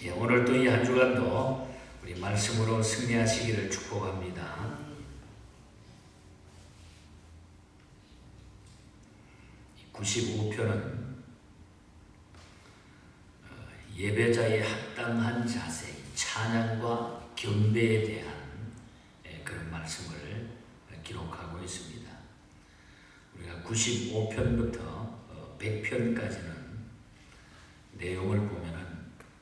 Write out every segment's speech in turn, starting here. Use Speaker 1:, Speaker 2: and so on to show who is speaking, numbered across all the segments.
Speaker 1: 예, 오늘도 이한 주간도 우리 말씀으로 승리하시기를 축복합니다. 95편은 어, 예배자의 합당한 자세, 찬양과 경배에 대한 예, 그런 말씀을 기록하고 있습니다. 우리가 95편부터 100편까지는 내용을 보면은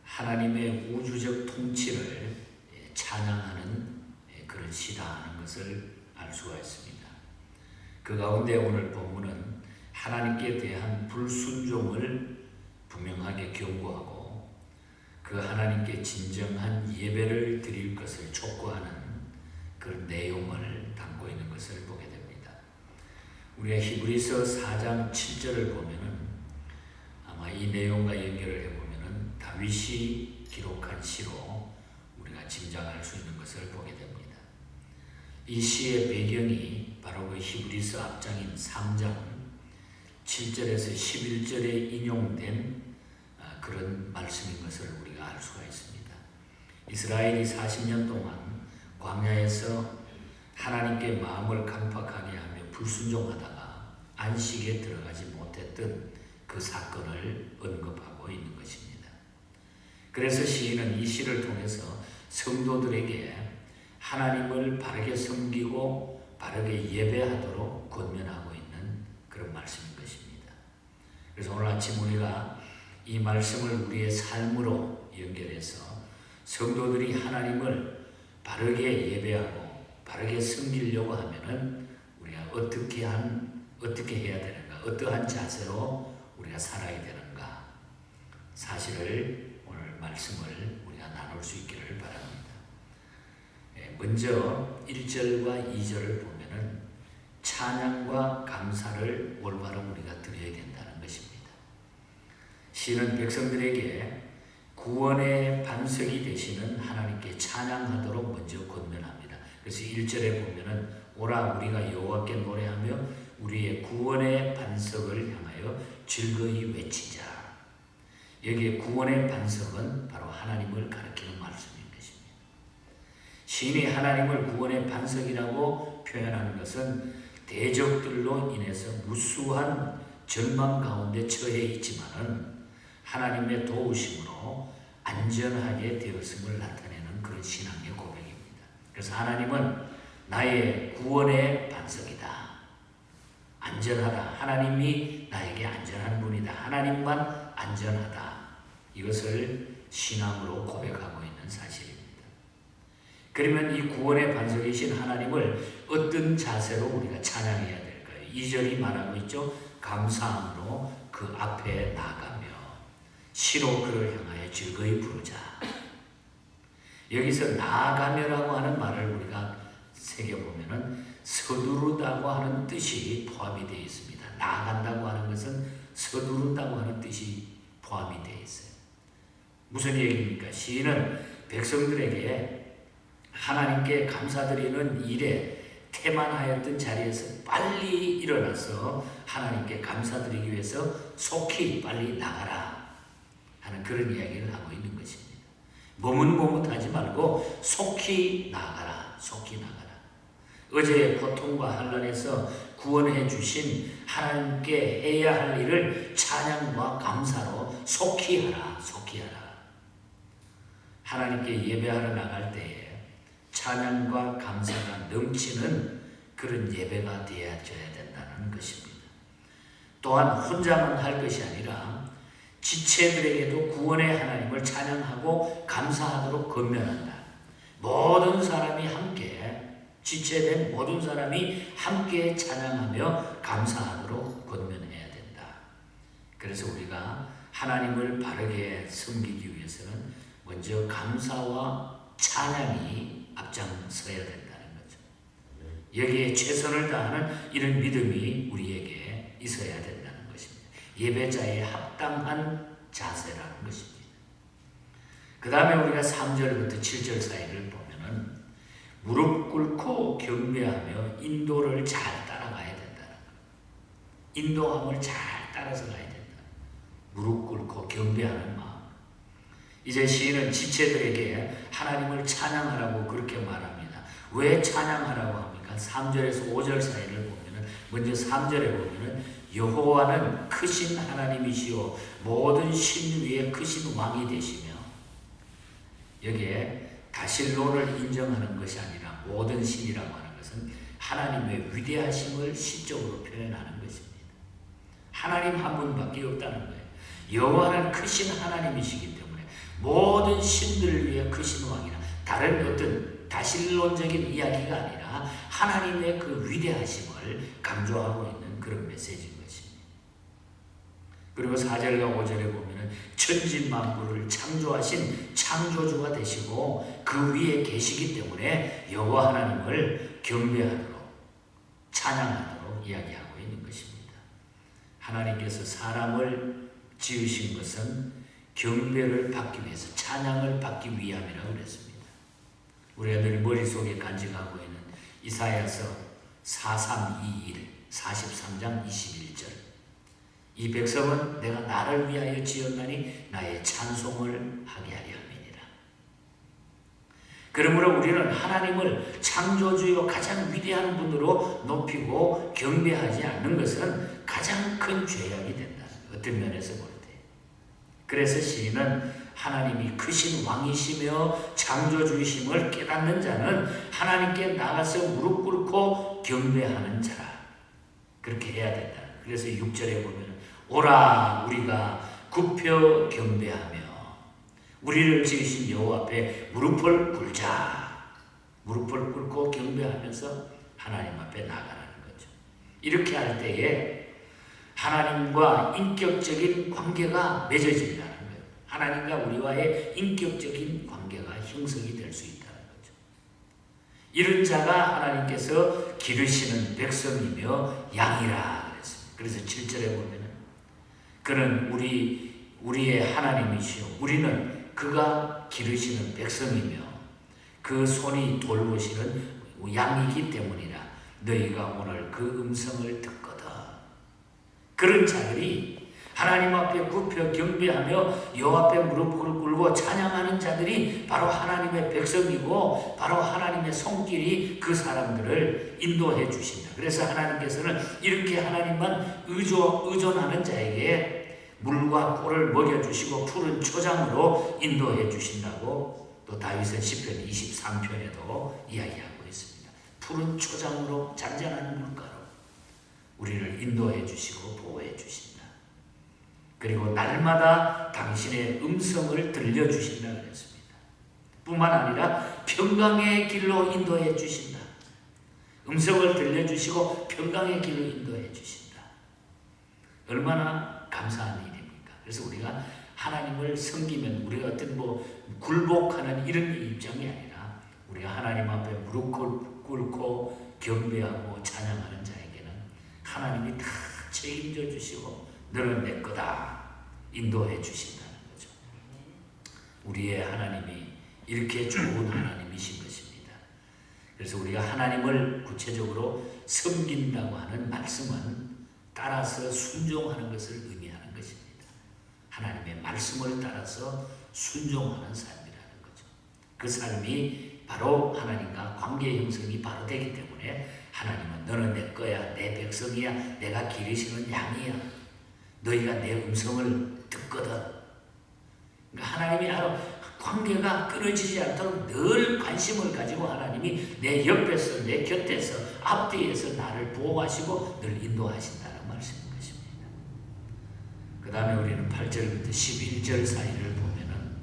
Speaker 1: 하나님의 우주적 통치를 예, 찬양하는 예, 그런 시다 하는 것을 알 수가 있습니다. 그 가운데 오늘 본문은 하나님께 대한 불순종을 분명하게 경고하고 그 하나님께 진정한 예배를 드릴 것을 촉구하는 그런 내용을 담고 있는 것을 보게 됩니다. 우리가 히브리서 4장 7절을 보면은 아마 이 내용과 연결을 다윗이 기록한 시로 우리가 짐작할 수 있는 것을 보게 됩니다. 이 시의 배경이 바로 그 히브리서 앞장인 3장 7절에서 11절에 인용된 아, 그런 말씀인 것을 우리가 알 수가 있습니다. 이스라엘이 40년 동안 광야에서 하나님께 마음을 강팍하게 하며 불순종하다가 안식에 들어가지 못했던 그 사건을 언급하고 있는 것입니다. 그래서 시인은 이 시를 통해서 성도들에게 하나님을 바르게 섬기고 바르게 예배하도록 권면하고 있는 그런 말씀인 것입니다. 그래서 오늘 아침 우리가 이 말씀을 우리의 삶으로 연결해서 성도들이 하나님을 바르게 예배하고 바르게 섬기려고 하면은 우리가 어떻게 한 어떻게 해야 되는가, 어떠한 자세로 우리가 살아야 되는가 사실을 말씀을 우리가 나눌 수 있기를 바랍니다. 예, 먼저 1절과 2절을 보면은 찬양과 감사를 올바로 우리가 드려야 된다는 것입니다. 시는 백성들에게 구원의 반석이 되시는 하나님께 찬양하도록 먼저 권면합니다. 그래서 1절에 보면은 오라 우리가 여호와께 노래하며 우리의 구원의 반석을 향하여 즐거이 외치자. 여기에 구원의 반석은 바로 하나님을 가리키는 말씀인 것입니다. 신이 하나님을 구원의 반석이라고 표현하는 것은 대적들로 인해서 무수한 절망 가운데 처해 있지만은 하나님의 도우심으로 안전하게 되었음을 나타내는 그런 신앙의 고백입니다. 그래서 하나님은 나의 구원의 반석이다. 안전하다. 하나님이 나에게 안전한 분이다. 하나님만 안전하다. 이것을 신앙으로 고백하고 있는 사실입니다. 그러면 이 구원의 반석이신 하나님을 어떤 자세로 우리가 찬양해야 될까요? 2절이 말하고 있죠. 감사함으로 그 앞에 나가며 시로 그를 향하여 즐거이 부르자. 여기서 나아가며라고 하는 말을 우리가 새겨보면은 서두르다고 하는 뜻이 포함이 되어 있습니다. 나아간다고 하는 것은 서두른다고 하는 뜻이 포함이 되어 있어요. 무슨 얘기입니까? 시인은 백성들에게 하나님께 감사드리는 일에 태만하였던 자리에서 빨리 일어나서 하나님께 감사드리기 위해서 속히 빨리 나가라 하는 그런 이야기를 하고 있는 것입니다. 머뭇머뭇하지 말고 속히 나가라, 속히 나가라. 어제의 고통과 환란에서 구원해 주신 하나님께 해야 할 일을 찬양과 감사로 속히 하라, 속히 하라. 하나님께 예배하러 나갈 때에 찬양과 감사가 넘치는 그런 예배가 되어져야 된다는 것입니다. 또한 혼자만 할 것이 아니라 지체들에게도 구원의 하나님을 찬양하고 감사하도록 권면한다. 모든 사람이 함께 지체된 모든 사람이 함께 찬양하며 감사하도록 권면해야 된다. 그래서 우리가 하나님을 바르게 섬기기 위해서는 먼저 감사와 찬양이 앞장서야 된다는 거죠. 여기에 최선을 다하는 이런 믿음이 우리에게 있어야 된다는 것입니다. 예배자의 합당한 자세라는 것입니다. 그 다음에 우리가 3절부터 7절 사이를 보면은 무릎 꿇고 경배하며 인도를 잘 따라가야 된다는 거. 인도함을 잘 따라서 가야 된다. 무릎 꿇고 경배하는 마음. 이제 시인은 지체들에게 하나님을 찬양하라고 그렇게 말합니다. 왜 찬양하라고 합니까? 3절에서 5절 사이를 보면은 먼저 3절에 보면은 여호와는 크신 하나님이시요 모든 신 위에 크신 왕이 되시며 여기에 다실론을 인정하는 것이 아니라 모든 신이라고 하는 것은 하나님의 위대하심을 시적으로 표현하는 것입니다. 하나님 한 분밖에 없다는 거예요. 여호와는 크신 하나님이시기 때문에 모든 신들을 위해 크신 왕이라 다른 어떤 다실론적인 이야기가 아니라 하나님의 그 위대하심을 강조하고 있는 그런 메시지인 것입니다. 그리고 4절과 5절에 보면은 천지 만물을 창조하신 창조주가 되시고 그 위에 계시기 때문에 여호와 하나님을 경배하도록 찬양하도록 이야기하고 있는 것입니다. 하나님께서 사람을 지으신 것은 경배를 받기 위해서 찬양을 받기 위함이라고 그랬습니다. 우리가 늘 머릿속에 간직하고 있는 이사야서 4321 43장 21절 이 백성은 내가 나를 위하여 지었나니 나의 찬송을 하게 하려 함이니라. 그러므로 우리는 하나님을 창조주요 가장 위대한 분으로 높이고 경배하지 않는 것은 가장 큰 죄악이 된다. 어떤 면에서 볼 때. 그래서 시인은 하나님이 크신 왕이시며 창조주이심을 깨닫는 자는 하나님께 나가서 무릎 꿇고 경배하는 자라. 그렇게 해야 된다. 그래서 6절에 보면 오라 우리가 굽혀 경배하며 우리를 지으신 여호와 앞에 무릎을 꿇자. 무릎을 꿇고 경배하면서 하나님 앞에 나가라는 거죠. 이렇게 할 때에 하나님과 인격적인 관계가 맺어진다는 거예요. 하나님과 우리와의 인격적인 관계가 형성이 될 수 있다는 거죠. 이런 자가 하나님께서 기르시는 백성이며 양이라 그랬습니다. 그래서 7절에 보면은 그는 우리 우리의 하나님이시요 우리는 그가 기르시는 백성이며 그 손이 돌보시는 양이기 때문이라 너희가 오늘 그 음성을 듣거든. 그런 자들이 하나님 앞에 굽혀 경배하며 여호와 앞에 무릎을 꿇고 찬양하는 자들이 바로 하나님의 백성이고 바로 하나님의 손길이 그 사람들을 인도해 주신다. 그래서 하나님께서는 이렇게 하나님만 의존, 의존하는 자에게 물과 꿀을 먹여주시고 푸른 초장으로 인도해 주신다고 또 다윗은 시편 23편에도 이야기하고 있습니다. 푸른 초장으로 잔잔한 물가로 우리를 인도해 주시고 보호해 주신다. 그리고 날마다 당신의 음성을 들려 주신다 그랬습니다. 뿐만 아니라 평강의 길로 인도해 주신다. 음성을 들려 주시고 평강의 길로 인도해 주신다. 얼마나 일입니까? 그래서 우리가 하나님을 섬기면 우리가 어떤 뭐 굴복하는 이런 입장이 아니라 우리가 하나님 앞에 무릎 꿇고 경배하고 찬양하는 자에게는 하나님이 다 책임져 주시고 너는 내 거다 인도해 주신다는 거죠. 우리의 하나님이 이렇게 좋은 하나님이신 것입니다. 그래서 우리가 하나님을 구체적으로 섬긴다고 하는 말씀은 따라서 순종하는 것을 의미하는 것입니다. 하나님의 말씀을 따라서 순종하는 삶이라는 거죠. 그 삶이 바로 하나님과 관계 형성이 바로 되기 때문에 하나님은 너는 내 거야, 내 백성이야, 내가 기르시는 양이야. 너희가 내 음성을 듣거든. 그러니까 하나님이 바로 관계가 끊어지지 않도록 늘 관심을 가지고 하나님이 내 옆에서 내 곁에서 앞뒤에서 나를 보호하시고 늘 인도하신다는 말씀인 것입니다. 그 다음에 우리는 8절부터 11절 사이를 보면은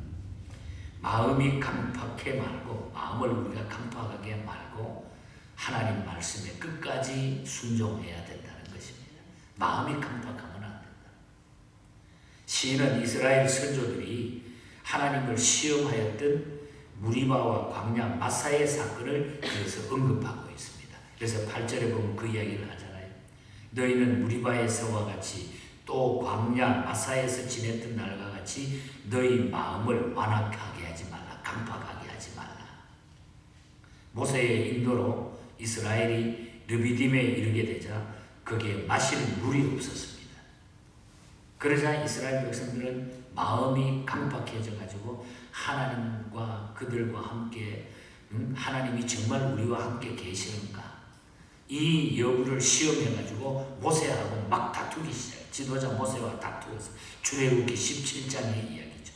Speaker 1: 마음이 강팍해 말고 마음을 우리가 강팍하게 말고 하나님 말씀에 끝까지 순종해야 된다는 것입니다. 마음이 강팍하면 안 된다. 시인은 이스라엘 선조들이 하나님을 시험하였던 무리바와 광야 마사의 사건을 그래서 언급하고 있습니다. 그래서 8절에 보면 그 이야기를 하잖아요. 너희는 무리바에서와 같이 또 광야 마사에서 지냈던 날과 같이 너희 마음을 완악하게 하지 말라. 강팍하게 하지 말라. 모세의 인도로 이스라엘이 르비딤에 이르게 되자 거기에 마실 물이 없었습니다. 그러자 이스라엘 백성들은 마음이 강박해져 가지고 하나님과 그들과 함께 음, 하나님이 정말 우리와 함께 계시는가 이 여부를 시험해 가지고 모세하고 막 다투기 시작. 지도자 모세와 다투어서 출애굽기 17장의 이야기죠.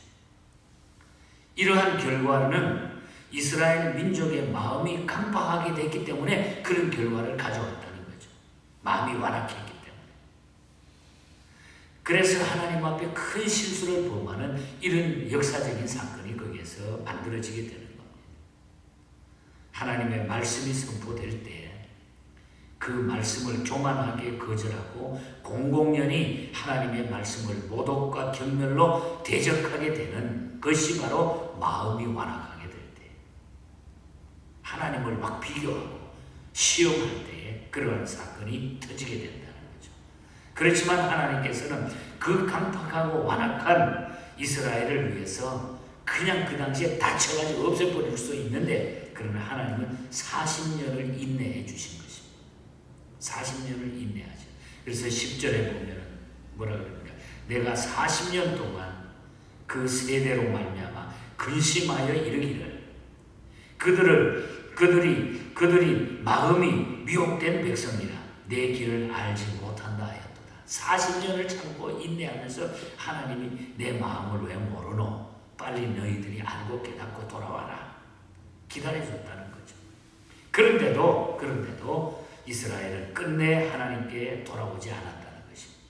Speaker 1: 이러한 결과는 이스라엘 민족의 마음이 강박하게 됐기 때문에 그런 결과를 가져왔다는 거죠. 마음이 완악했기 때문에. 그래서 하나님 앞에 큰 실수를 범하는 이런 역사적인 사건이 거기에서 만들어지게 되는 겁니다. 하나님의 말씀이 선포될 때 그 말씀을 교만하게 거절하고 공공연히 하나님의 말씀을 모독과 경멸로 대적하게 되는 것이 바로 마음이 완악하게 될 때. 하나님을 막 비교하고 시험할 때에 그러한 사건이 터지게 된다는 거죠. 그렇지만 하나님께서는 그 강팍하고 완악한 이스라엘을 위해서 그냥 그 당시에 다쳐가지고 없애버릴 수 있는데 그러나 하나님은 40년을 인내해 주신 것입니다. 40년을 인내하죠. 그래서 10절에 보면 뭐라 그럽니까? 내가 40년 동안 그 세대로 말미암아 근심하여 이르기를 그들을 그들이 그들이 마음이 미혹된 백성이라 내 길을 알지 못한다 하였도다. 40년을 참고 인내하면서 하나님이 내 마음을 왜 모르노? 빨리 너희들이 알고 깨닫고 돌아와라. 기다려줬다는 거죠. 그런데도 그런데도 이스라엘은 끝내 하나님께 돌아오지 않았다는 것입니다.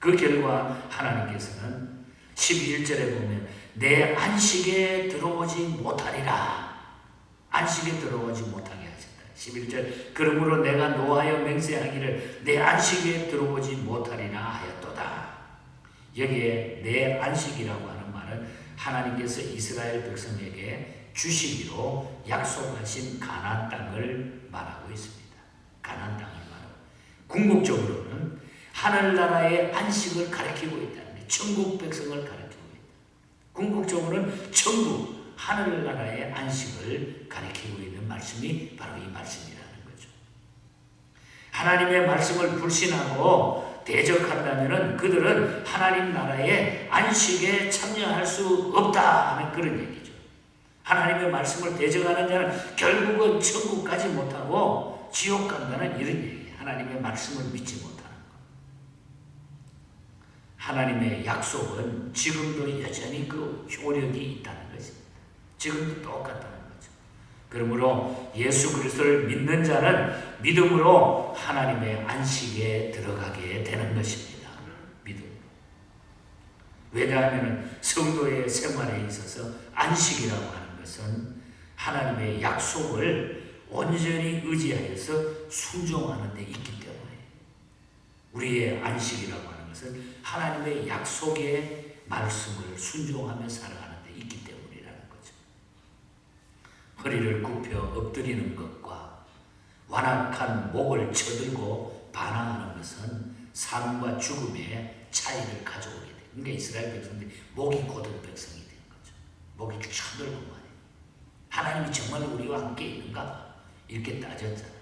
Speaker 1: 그 결과 하나님께서는 11절에 보면 내 안식에 들어오지 못하리라. 안식에 들어오지 못하게 하셨다. 11절 그러므로 내가 노하여 맹세하기를 내 안식에 들어오지 못하리라 하였도다. 여기에 내 안식이라고 하는 말은 하나님께서 이스라엘 백성에게 주시기로 약속하신 가나안 땅을 말하고 있습니다. 가나안 땅을 말하고 궁극적으로는 하늘나라의 안식을 가리키고 있다는 거예요. 천국 백성을 가리키고 있다. 궁극적으로는 천국 하늘나라의 안식을 가리키고 있는 말씀이 바로 이 말씀이라는 거죠. 하나님의 말씀을 불신하고 대적한다면 그들은 하나님 나라의 안식에 참여할 수 없다 하는 그런 얘기죠. 하나님의 말씀을 대적하는 자는 결국은 천국까지 못하고 지옥 간다는 이런 얘기. 하나님의 말씀을 믿지 못하는 것. 하나님의 약속은 지금도 여전히 그 효력이 있다는 것입니다. 지금도 똑같다는 거죠. 그러므로 예수 그리스도를 믿는 자는 믿음으로 하나님의 안식에 들어가게 되는 것입니다. 믿음. 왜냐하면 성도의 생활에 있어서 안식이라고 하는 것은 하나님의 약속을 온전히 의지하여서 순종하는 데 있기 때문에 우리의 안식이라고 하는 것은 하나님의 약속의 말씀을 순종하며 살아가는 데 있기 때문이라는 거죠. 허리를 굽혀 엎드리는 것과 완악한 목을 쳐들고 반항하는 것은 삶과 죽음의 차이를 가져오게 돼. 그러니까 이스라엘 백성들이 목이 곧은 백성이 된 거죠. 목이 쳐들고만 해. 하나님이 정말 우리와 함께 있는가? 이렇게 따졌잖아요.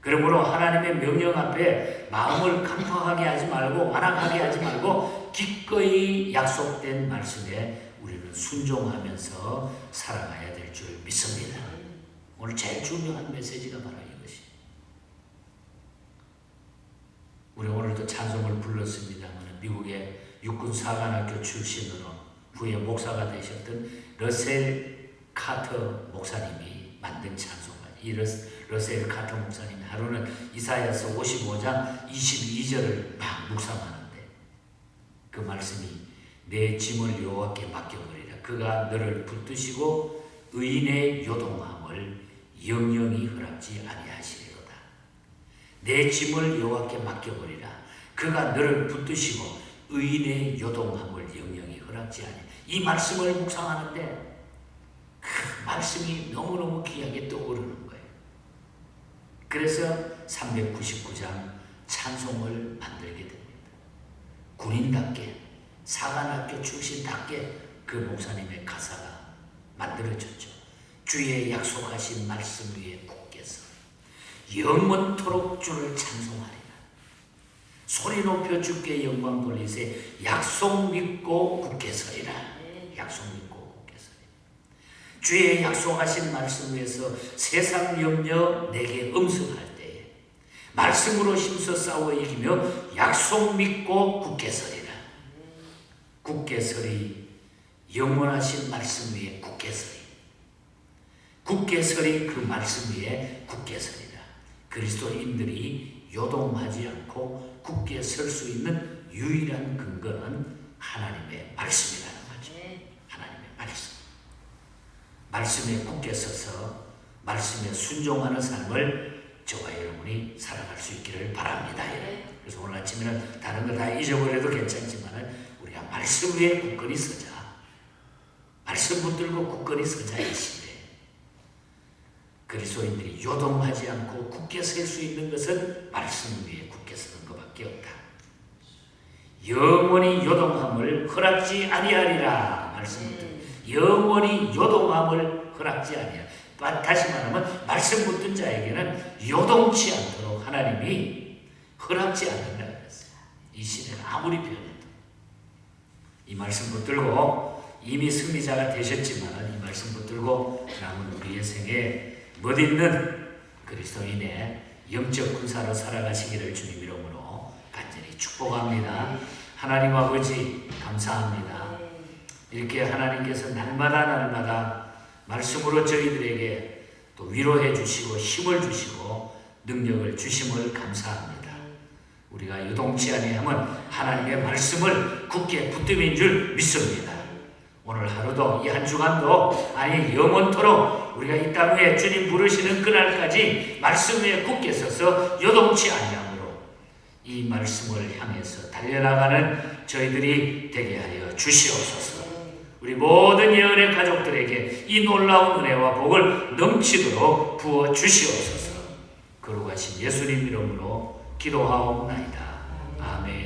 Speaker 1: 그러므로 하나님의 명령 앞에 마음을 강팍하게 하지 말고 완악하게 하지 말고 기꺼이 약속된 말씀에 우리는 순종하면서 살아가야 될 줄 믿습니다. 오늘 제일 중요한 메시지가 바로. 우리 오늘도 찬송을 불렀습니다만 미국의 육군 사관학교 출신으로 후에 목사가 되셨던 러셀 카터 목사님이 만든 찬송가. 이 러셀 카터 목사님 하루는 이사야서 55장 22절을 막 묵상하는데 그 말씀이 내 짐을 여호와께 맡겨버리라. 그가 너를 붙드시고 의인의 요동함을 영영히 허락지 아니하시리로다. 내 짐을 여호와께 맡겨버리라. 그가 너를 붙드시고 의인의 요동함을 영영히 허락지 아니. 이 말씀을 묵상하는데 그 말씀이 너무너무 귀하게 떠오르는 거예요. 그래서 399장 찬송을 만들게 됩니다. 군인답게 사관학교 출신답게 그 목사님의 가사가 만들어졌죠. 주의 약속하신 말씀 위에 굳게 서 영원토록 주를 찬송하리라. 소리 높여 주께 영광 돌리세 약속 믿고 굳게 서리라 약속 믿고 주의 약속하신 말씀 위에서 세상 염려 내게 음습할 때에 말씀으로 힘써 싸워 이기며 약속 믿고 굳게 서리라. 굳게 서리. 영원하신 말씀 위에 굳게 서리. 굳게 서리 그 말씀 위에 굳게 서리라. 그리스도인들이 요동하지 않고 굳게 설 수 있는 유일한 근거는 하나님의 말씀이라는 거죠. 하나님의 말씀. 말씀에 굳게 서서 말씀에 순종하는 삶을 저와 여러분이 살아갈 수 있기를 바랍니다. 그래서 오늘 아침에는 다른 거 다 잊어버려도 괜찮지만 우리가 말씀 위에 굳건히 서자. 말씀 붙들고 굳건히 서자 이 시대. 그리스도인들이 요동하지 않고 굳게 설 수 있는 것은 말씀 위에 굳게 서는 것밖에 없다. 영원히 요동함을 허락지 아니하리라 말씀부터 영원히 요동함을 허락지 아니하리라. 마- 다시 말하면 말씀 붙든 자에게는 요동치 않도록 하나님이 허락지 않는다 그랬어요. 이 시대가 아무리 변해도 이 말씀 붙들고 이미 승리자가 되셨지만 이 말씀 붙들고 남은 우리의 생에 멋있는 그리스도인의 영적 군사로 살아가시기를 주님 이름으로 간절히 축복합니다. 하나님 아버지 감사합니다. 이렇게 하나님께서 날마다 날마다 말씀으로 저희들에게 또 위로해 주시고 힘을 주시고 능력을 주심을 감사합니다. 우리가 유동치 아니하면 하나님의 말씀을 굳게 붙들인 줄 믿습니다. 오늘 하루도 이 한 주간도 아니 영원토록 우리가 이 땅 위에 주님 부르시는 그날까지 말씀 위에 굳게 서서 요동치 아니함으로 이 말씀을 향해서 달려나가는 저희들이 되게 하여 주시옵소서. 우리 모든 예언의 가족들에게 이 놀라운 은혜와 복을 넘치도록 부어 주시옵소서. 거룩하신 예수님 이름으로 기도하옵나이다. 아멘.